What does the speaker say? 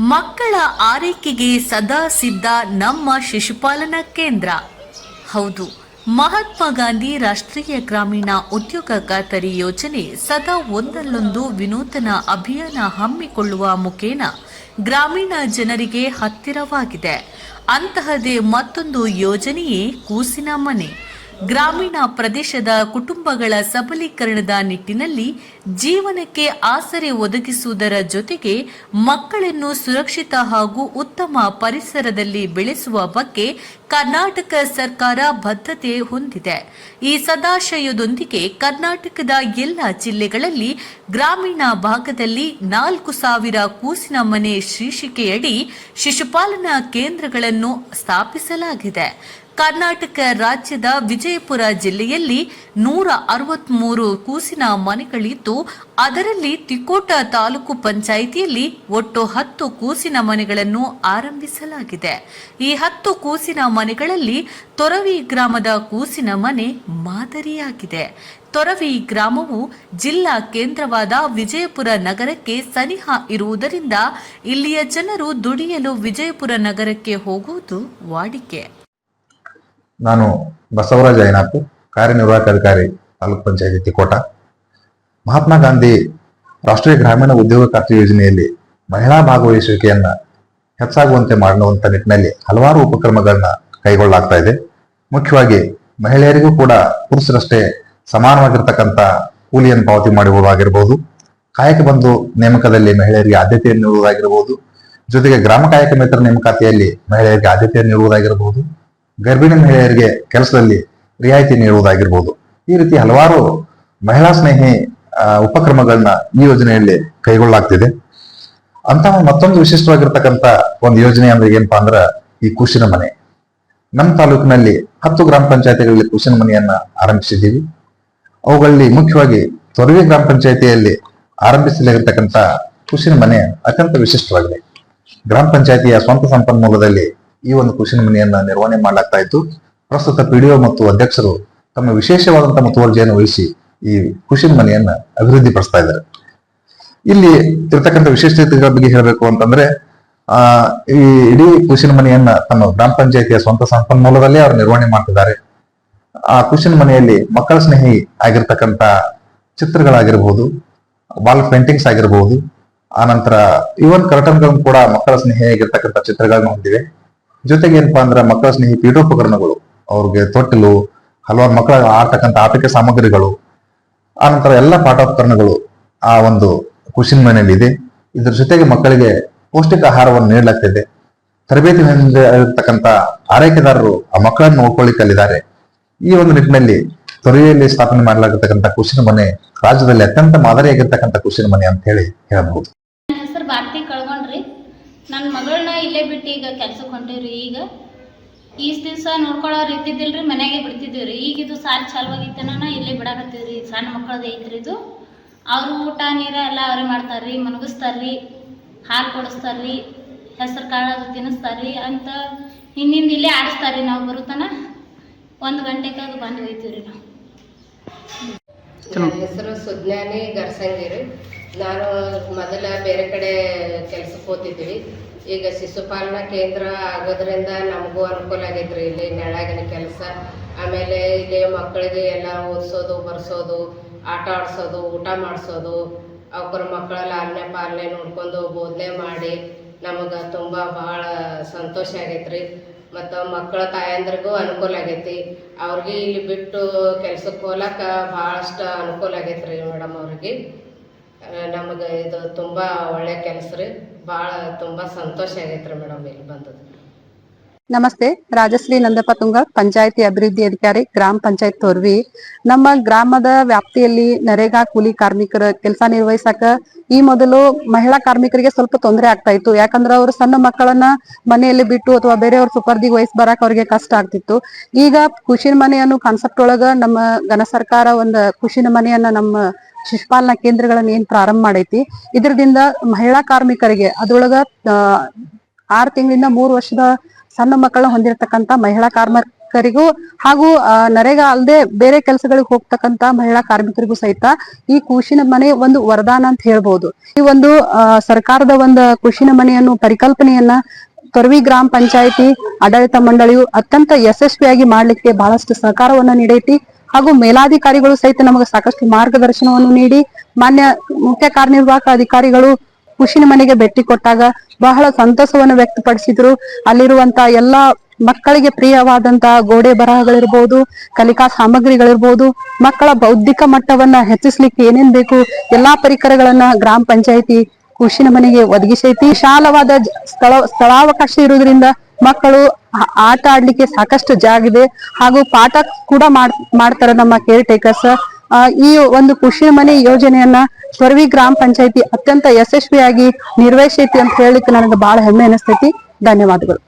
ಮಕ್ಕಳ ಆರೈಕೆಗೆ ಸದಾ ಸಿದ್ಧ ನಮ್ಮ ಶಿಶುಪಾಲನಾ ಕೇಂದ್ರ. ಹೌದು, ಮಹಾತ್ಮ ಗಾಂಧಿ ರಾಷ್ಟ್ರೀಯ ಗ್ರಾಮೀಣ ಉದ್ಯೋಗ ಖಾತರಿ ಯೋಜನೆ ಸದಾ ಒಂದಲ್ಲೊಂದು ವಿನೂತನ ಅಭಿಯಾನ ಹಮ್ಮಿಕೊಳ್ಳುವ ಮುಖೇನ ಗ್ರಾಮೀಣ ಜನರಿಗೆ ಹತ್ತಿರವಾಗಿದೆ. ಅಂತಹದೇ ಮತ್ತೊಂದು ಯೋಜನೆಯೇ ಕೂಸಿನ ಮನೆ. ಗ್ರಾಮೀಣ ಪ್ರದೇಶದ ಕುಟುಂಬಗಳ ಸಬಲೀಕರಣದ ನಿಟ್ಟಿನಲ್ಲಿ ಜೀವನಕ್ಕೆ ಆಸರೆ ಒದಗಿಸುವುದರ ಜೊತೆಗೆ ಮಕ್ಕಳನ್ನು ಸುರಕ್ಷಿತ ಹಾಗೂ ಉತ್ತಮ ಪರಿಸರದಲ್ಲಿ ಬೆಳೆಸುವ ಬಗ್ಗೆ ಕರ್ನಾಟಕ ಸರ್ಕಾರ ಬದ್ಧತೆ ಹೊಂದಿದೆ. ಈ ಸದಾಶಯದೊಂದಿಗೆ ಕರ್ನಾಟಕದ ಎಲ್ಲ ಜಿಲ್ಲೆಗಳಲ್ಲಿ ಗ್ರಾಮೀಣ ಭಾಗದಲ್ಲಿ ನಾಲ್ಕು ಸಾವಿರ ಕೂಸಿನ ಮನೆ ಶೀರ್ಷಿಕೆಯಡಿ ಶಿಶುಪಾಲನಾ ಕೇಂದ್ರಗಳನ್ನು ಸ್ಥಾಪಿಸಲಾಗಿದೆ. ಕರ್ನಾಟಕ ರಾಜ್ಯದ ವಿಜಯಪುರ ಜಿಲ್ಲೆಯಲ್ಲಿ ನೂರ ಅರವತ್ಮೂರು ಕೂಸಿನ ಮನೆಗಳಿದ್ದು, ಅದರಲ್ಲಿ ತಿಕೋಟ ತಾಲೂಕು ಪಂಚಾಯಿತಿಯಲ್ಲಿ ಒಟ್ಟು ಹತ್ತು ಕೂಸಿನ ಮನೆಗಳನ್ನು ಆರಂಭಿಸಲಾಗಿದೆ. ಈ ಹತ್ತು ಕೂಸಿನ ಮನೆಗಳಲ್ಲಿ ತೊರವಿ ಗ್ರಾಮದ ಕೂಸಿನ ಮನೆ ಮಾದರಿಯಾಗಿದೆ. ತೊರವಿ ಗ್ರಾಮವು ಜಿಲ್ಲಾ ಕೇಂದ್ರವಾದ ವಿಜಯಪುರ ನಗರಕ್ಕೆ ಸನಿಹ ಇರುವುದರಿಂದ ಇಲ್ಲಿಯ ಜನರು ದುಡಿಯಲು ವಿಜಯಪುರ ನಗರಕ್ಕೆ ಹೋಗುವುದು ವಾಡಿಕೆ. ನಾನು ಬಸವರಾಜ ಐನಾಪು ಕಾರ್ಯನಿರ್ವಾಹಕ ಅಧಿಕಾರಿ ತಾಲೂಕ್ ಪಂಚಾಯತಿ ತಿಕೋಟ. ಮಹಾತ್ಮ ಗಾಂಧಿ ರಾಷ್ಟ್ರೀಯ ಗ್ರಾಮೀಣ ಉದ್ಯೋಗ ಖಾತ್ರಿ ಯೋಜನೆಯಲ್ಲಿ ಮಹಿಳಾ ಭಾಗವಹಿಸುವಿಕೆಯನ್ನ ಹೆಚ್ಚಾಗುವಂತೆ ಮಾಡುವಂತ ನಿಟ್ಟಿನಲ್ಲಿ ಹಲವಾರು ಉಪಕ್ರಮಗಳನ್ನ ಕೈಗೊಳ್ಳಲಾಗ್ತಾ ಇದೆ. ಮುಖ್ಯವಾಗಿ ಮಹಿಳೆಯರಿಗೂ ಕೂಡ ಪುರುಷರಷ್ಟೇ ಸಮಾನವಾಗಿರ್ತಕ್ಕಂಥ ಕೂಲಿಯನ್ನು ಪಾವತಿ ಮಾಡುವುದಾಗಿರ್ಬೋದು ಕಾಯಕ ಬಂಧು ನೇಮಕದಲ್ಲಿ ಮಹಿಳೆಯರಿಗೆ ಆದ್ಯತೆಯನ್ನು ನೀಡುವುದಾಗಿರಬಹುದು ಜೊತೆಗೆ ಗ್ರಾಮ ಕಾಯಕ ಮಿತ್ರ ನೇಮಕಾತಿಯಲ್ಲಿ ಮಹಿಳೆಯರಿಗೆ ಆದ್ಯತೆಯನ್ನು ನೀಡುವುದಾಗಿರಬಹುದು ಗರ್ಭಿಣಿ ಮಹಿಳೆಯರಿಗೆ ಕೆಲಸದಲ್ಲಿ ರಿಯಾಯಿತಿ ನೀಡುವುದಾಗಿರ್ಬೋದು. ಈ ರೀತಿ ಹಲವಾರು ಮಹಿಳಾ ಸ್ನೇಹಿ ಉಪಕ್ರಮಗಳನ್ನ ಈ ಯೋಜನೆಯಲ್ಲಿ ಕೈಗೊಳ್ಳಲಾಗ್ತಿದೆ. ಅಂತಹ ಮತ್ತೊಂದು ವಿಶಿಷ್ಟವಾಗಿರ್ತಕ್ಕಂಥ ಒಂದು ಯೋಜನೆ ಅಂದ್ರೆ ಏನಪ್ಪಾ ಅಂದ್ರ ಈ ಕುಶಿನ ಮನೆ. ನಮ್ಮ ತಾಲೂಕಿನಲ್ಲಿ ಹತ್ತು ಗ್ರಾಮ ಪಂಚಾಯತಿಗಳಲ್ಲಿ ಕುಶಿನ ಮನೆಯನ್ನ ಆರಂಭಿಸಿದ್ದೀವಿ. ಅವುಗಳಲ್ಲಿ ಮುಖ್ಯವಾಗಿ ತೊರವಿ ಗ್ರಾಮ ಪಂಚಾಯತಿಯಲ್ಲಿ ಆರಂಭಿಸಲಿರ್ತಕ್ಕಂಥ ಕುಶಿನ ಮನೆ ಅತ್ಯಂತ ವಿಶಿಷ್ಟವಾಗಿದೆ. ಗ್ರಾಮ ಪಂಚಾಯತಿಯ ಸ್ವಂತ ಸಂಪನ್ಮೂಲದಲ್ಲಿ ಈ ಒಂದು ಕುಶಿನ ಮನೆಯನ್ನ ನಿರ್ವಹಣೆ ಮಾಡಲಾಗ್ತಾ ಇತ್ತು. ಪ್ರಸ್ತುತ ಪಿಡಿಒ ಮತ್ತು ಅಧ್ಯಕ್ಷರು ತಮ್ಮ ವಿಶೇಷವಾದಂತಹ ಮುತುವರ್ಜಿಯನ್ನು ವಹಿಸಿ ಈ ಕುಶಿನ ಮನೆಯನ್ನ ಅಭಿವೃದ್ಧಿ ಪಡಿಸ್ತಾ ಇದ್ದಾರೆ. ಇಲ್ಲಿ ಇರ್ತಕ್ಕಂಥ ವಿಶೇಷತೆಗಳ ಬಗ್ಗೆ ಹೇಳಬೇಕು ಅಂತಂದ್ರೆ, ಆ, ಈ ಇಡೀ ಕುಶಿನ ಮನೆಯನ್ನ ತಮ್ಮ ಗ್ರಾಮ ಪಂಚಾಯತಿಯ ಸ್ವಂತ ಸಂಪನ್ಮೂಲದಲ್ಲೇ ಅವರು ನಿರ್ವಹಣೆ ಮಾಡ್ತಿದ್ದಾರೆ. ಆ ಕುಶಿನ ಮನೆಯಲ್ಲಿ ಮಕ್ಕಳ ಸ್ನೇಹಿ ಆಗಿರ್ತಕ್ಕಂಥ ಚಿತ್ರಗಳಾಗಿರ್ಬೋದು ವಾಲ್ ಪೇಂಟಿಂಗ್ಸ್ ಆಗಿರ್ಬೋದು ಆನಂತರ ಇವನ್ ಕರ್ಟನ್ಗಳನ್ನು ಕೂಡ ಮಕ್ಕಳ ಸ್ನೇಹಿ ಆಗಿರ್ತಕ್ಕಂಥ ಚಿತ್ರಗಳನ್ನ ಹೊಂದಿವೆ. ಜೊತೆಗೆ ಏನಪ್ಪಾ ಅಂದ್ರೆ ಮಕ್ಕಳ ಸ್ನೇಹಿ ಪೀಠೋಪಕರಣಗಳು ಅವ್ರಿಗೆ ತೊಟ್ಟಿಲು, ಹಲವಾರು ಮಕ್ಕಳ ಆಡ್ತಕ್ಕಂಥ ಆಟಿಕೆ ಸಾಮಗ್ರಿಗಳು ಆನಂತರ ಎಲ್ಲ ಪಾಠೋಪಕರಣಗಳು ಆ ಒಂದು ಕುಶಿನ ಮನೆಯಲ್ಲಿ ಇದೆ. ಇದ್ರ ಜೊತೆಗೆ ಮಕ್ಕಳಿಗೆ ಪೌಷ್ಟಿಕ ಆಹಾರವನ್ನು ನೀಡಲಾಗ್ತಿದೆ. ತರಬೇತಿ ಹೊಂದಿರತಕ್ಕಂತ ಆರೈಕೆದಾರರು ಆ ಮಕ್ಕಳನ್ನು ನೋಡ್ಕೊಳ್ಳಿಕ್ಕಲ್ಲಿದ್ದಾರೆ ಈ ಒಂದು ನಿಟ್ಟಿನಲ್ಲಿ ತೊರೆಯಲ್ಲಿ ಸ್ಥಾಪನೆ ಮಾಡಲಾಗಿರ್ತಕ್ಕಂಥ ಕುಶಿನ ಮನೆ ರಾಜ್ಯದಲ್ಲಿ ಅತ್ಯಂತ ಮಾದರಿಯಾಗಿರ್ತಕ್ಕಂತ ಕುಶಿನ ಮನೆ ಅಂತ ಹೇಳಿ ಹೇಳಬಹುದು. ನನ್ನ ಹೆಸರು ಭಾರತಿ ಕಳ್ಕೊಂಡ್ರಿ ನನ್ನ ಮಗಳನ್ನ ಇಲ್ಲೇ ಬಿಟ್ಟು ಈಗ ಕೆಲ್ಸಕ್ಕೆ ಹೊಂಟೀವ್ರಿ. ಈಗ ಈಸ್ ದಿವಸ ನೋಡ್ಕೊಳ್ಳೋರು ಇದ್ದಿದ್ದಿಲ್ರಿ, ಮನೆಗೆ ಬಿಡ್ತಿದ್ದೀವಿ ರೀ ಈಗ ಇದು ಸಾಲಿ ಚಾಲುವಾಗಿತ್ತನ ಇಲ್ಲೇ ಬಿಡಾಕತ್ತೀವ್ರಿ. ಸಣ್ಣ ಮಕ್ಕಳದ್ದು ಐತ್ರಿ ಇದು. ಅವರು ಊಟ, ನೀರ ಎಲ್ಲ ಅವರೇ ಮಾಡ್ತಾರ್ರಿ, ಮನಗಿಸ್ತಾರ್ರಿ, ಹಾಲು ಕೊಡಿಸ್ತಾರ್ರಿ, ಹೆಸರು ಕಾಳು ಅದು ತಿನ್ನಿಸ್ತಾರ್ರಿ ಅಂತ ಹಿಂದಿಂದ ಇಲ್ಲೇ ಆಡಿಸ್ತಾರ್ರಿ ನಾವು ಬರುತ್ತಾನ ಒಂದು ಗಂಟೆಗೆ ಅದು ಬಂದು ಹೋಯ್ತೀವ್ರಿ ನಾವು. ಹೆಸರು ಸುಜ್ಞಾನಿ ಗರ್ಸಂಗಿರಿ. ನಾನು ಮೊದಲ ಬೇರೆ ಕಡೆ ಕೆಲಸಕ್ಕೆ ಹೋಗ್ತಿದ್ವಿ ಈಗ ಶಿಶುಪಾಲನಾ ಕೇಂದ್ರ ಆಗೋದ್ರಿಂದ ನಮಗೂ ಅನುಕೂಲ ಆಗೈತ್ರಿ. ಇಲ್ಲಿ ನೆಳಗಿನ ಕೆಲಸ. ಆಮೇಲೆ ಇಲ್ಲಿ ಮಕ್ಕಳಿಗೆ ಎಲ್ಲ ಓದಿಸೋದು, ಬರ್ಸೋದು, ಆಟ ಆಡಿಸೋದು, ಊಟ ಮಾಡಿಸೋದು. ಅವ್ರ ಮಕ್ಕಳೆಲ್ಲ ಲಾಲನೆ ಪಾಲನೆ ನೋಡ್ಕೊಂಡು ಬೋಧನೆ ಮಾಡಿ ನಮಗೆ ತುಂಬ ಭಾಳ ಸಂತೋಷ ಆಗೈತ್ರಿ. ಮತ್ತು ಮಕ್ಕಳ ತಾಯಂದ್ರಿಗೂ ಅನುಕೂಲ ಆಗೈತಿ. ಅವ್ರಿಗೆ ಇಲ್ಲಿ ಬಿಟ್ಟು ಕೆಲ್ಸಕ್ಕೆ ಹೋಗ್ಲಕ್ಕ ಭಾಳಷ್ಟು ಅನುಕೂಲ ಆಗೈತೆ ರೀ ಮೇಡಮ್ ಅವ್ರಿಗೆ. ನಮಗೆ ಇದು ತುಂಬ ಒಳ್ಳೆಯ ಕೆಲಸ ರೀ. ಭಾಳ ತುಂಬಾ ಸಂತೋಷ ಆಗೈತ್ರಿ ಮೇಡಮ್ ಇಲ್ಲಿ ಬಂದದ್ದು. ನಮಸ್ತೆ, ರಾಜಶ್ರೀ ನಂದಪ್ಪ ತುಂಗ ಪಂಚಾಯತಿ ಅಭಿವೃದ್ಧಿ ಅಧಿಕಾರಿ, ಗ್ರಾಮ ಪಂಚಾಯತ್ ತೋರ್ವಿ. ನಮ್ಮ ಗ್ರಾಮದ ವ್ಯಾಪ್ತಿಯಲ್ಲಿ ನರೇಗಾ ಕೂಲಿ ಕಾರ್ಮಿಕರ ಕೆಲಸ ನಿರ್ವಹಿಸಕ ಈ ಮೊದಲು ಮಹಿಳಾ ಕಾರ್ಮಿಕರಿಗೆ ಸ್ವಲ್ಪ ತೊಂದರೆ ಆಗ್ತಾ ಇತ್ತು. ಯಾಕಂದ್ರೆ ಅವರು ಸಣ್ಣ ಮಕ್ಕಳನ್ನ ಮನೆಯಲ್ಲಿ ಬಿಟ್ಟು ಅಥವಾ ಬೇರೆಯವ್ರ ಸುಪರ್ದಿಗೆ ವಯಸ್ಸು ಬರಕ್ ಅವ್ರಿಗೆ ಕಷ್ಟ ಆಗ್ತಿತ್ತು. ಈಗ ಖುಷಿನ ಮನೆ ಅನ್ನೋ ಕಾನ್ಸೆಪ್ಟ್ ಒಳಗ ನಮ್ಮ ಘನ ಸರ್ಕಾರ ಒಂದು ಖುಷಿನ ಮನೆಯನ್ನ ನಮ್ಮ ಶಿಶುಪಾಲನಾ ಕೇಂದ್ರಗಳನ್ನ ಏನ್ ಪ್ರಾರಂಭ ಮಾಡೈತಿ. ಇದ್ರದಿಂದ ಮಹಿಳಾ ಕಾರ್ಮಿಕರಿಗೆ ಅದ್ರೊಳಗ ಆರ್ ತಿಂಗಳಿಂದ ಮೂರು ವರ್ಷದ ಸಣ್ಣ ಮಕ್ಕಳನ್ನ ಹೊಂದಿರತಕ್ಕಂತ ಮಹಿಳಾ ಕಾರ್ಮಿಕರಿಗೂ ಹಾಗೂ ನರೇಗಾ ಅಲ್ಲದೆ ಬೇರೆ ಕೆಲಸಗಳಿಗೆ ಹೋಗ್ತಕ್ಕಂತ ಮಹಿಳಾ ಕಾರ್ಮಿಕರಿಗೂ ಸಹಿತ ಈ ಕುಶಿನ ಮನೆ ಒಂದು ವರದಾನ ಅಂತ ಹೇಳ್ಬಹುದು ಈ ಒಂದು ಸರ್ಕಾರದ ಒಂದು ಕುಶಿನ ಮನೆಯನ್ನು ಪರಿಕಲ್ಪನೆಯನ್ನ ತೊರವಿ ಗ್ರಾಮ ಪಂಚಾಯಿತಿ, ಆಡಳಿತ ಮಂಡಳಿಯು ಅತ್ಯಂತ ಯಶಸ್ವಿಯಾಗಿ ಮಾಡ್ಲಿಕ್ಕೆ ಬಹಳಷ್ಟು ಸಹಕಾರವನ್ನ ನೀಡೈತಿ. ಹಾಗೂ ಮೇಲಾಧಿಕಾರಿಗಳು ಸಹಿತ ನಮಗೆ ಸಾಕಷ್ಟು ಮಾರ್ಗದರ್ಶನವನ್ನು ನೀಡಿ ಮಾನ್ಯ ಮುಖ್ಯ ಕಾರ್ಯನಿರ್ವಾಹಕ ಅಧಿಕಾರಿಗಳು ಕುಶಿನ ಮನೆಗೆ ಭೇಟಿ ಕೊಟ್ಟಾಗ ಬಹಳ ಸಂತಸವನ್ನು ವ್ಯಕ್ತಪಡಿಸಿದ್ರು. ಅಲ್ಲಿರುವಂತ ಎಲ್ಲಾ ಮಕ್ಕಳಿಗೆ ಪ್ರಿಯವಾದಂತ ಗೋಡೆ ಬರಹಗಳಿರ್ಬೋದು, ಕಲಿಕಾ ಸಾಮಗ್ರಿಗಳಿರ್ಬೋದು, ಮಕ್ಕಳ ಬೌದ್ಧಿಕ ಮಟ್ಟವನ್ನ ಹೆಚ್ಚಿಸ್ಲಿಕ್ಕೆ ಏನೇನ್ ಬೇಕು ಎಲ್ಲಾ ಪರಿಕರಗಳನ್ನ ಗ್ರಾಮ ಪಂಚಾಯಿತಿ ಕುಶಿನ ಮನೆಗೆ ಒದಗಿಸೈತಿ. ವಿಶಾಲವಾದ ಸ್ಥಳ ಸ್ಥಳಾವಕಾಶ ಇರುವುದರಿಂದ ಮಕ್ಕಳು ಆಟ ಆಡ್ಲಿಕ್ಕೆ ಸಾಕಷ್ಟು ಜಾಗ ಇದೆ. ಹಾಗೂ ಪಾಠ ಕೂಡ ಮಾಡ್ ಮಾಡ್ತಾರೆ ನಮ್ಮ ಕೇರ್ ಟೇಕರ್ಸ್ ಈ ಒಂದು ಖುಷಿ ಮನೆ ಯೋಜನೆಯನ್ನ ಸ್ವರ್ವಿ ಗ್ರಾಮ ಪಂಚಾಯಿತಿ ಅತ್ಯಂತ ಯಶಸ್ವಿಯಾಗಿ ನಿರ್ವಹಿಸೈತಿ ಅಂತ ಹೇಳಿಕ್ಕೆ ನನಗೆ ಬಹಳ ಹೆಮ್ಮೆ ಅನಿಸ್ತೈತಿ. ಧನ್ಯವಾದಗಳು.